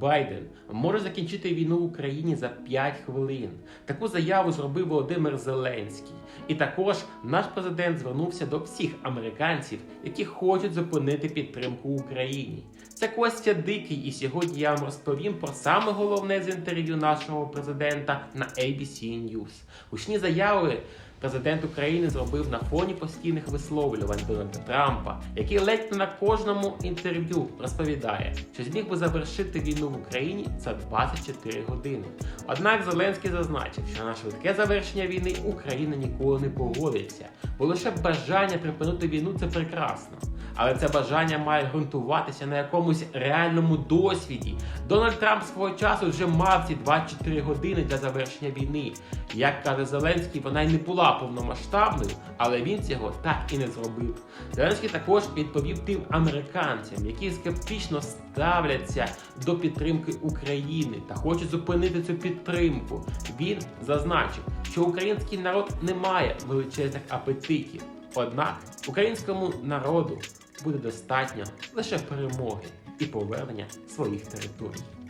Байден може закінчити війну в Україні за 5 хвилин. Таку заяву зробив Володимир Зеленський. І також наш президент звернувся до всіх американців, які хочуть зупинити підтримку Україні. Це Костя Дикий, і сьогодні я вам розповім про саме головне з інтерв'ю нашого президента на ABC News. Гучні заяви президент України зробив на фоні постійних висловлювань Дональда Трампа, який ледь не на кожному інтерв'ю розповідає, що зміг би завершити війну в Україні за 24 години. Однак Зеленський зазначив, що на швидке завершення війни Україна ніколи не погодиться, бо лише бажання припинити війну це прекрасно. Але це бажання має ґрунтуватися на якомусь реальному досвіді. Дональд Трамп свого часу вже мав ці 24 години для завершення війни. Як каже Зеленський, вона й не була повномасштабною, але він цього так і не зробив. Зеленський також відповів тим американцям, які скептично ставляться до підтримки України та хочуть зупинити цю підтримку. Він зазначив, що український народ не має величезних апетитів. Однак українському народу буде достатньо лише перемоги і повернення своїх територій.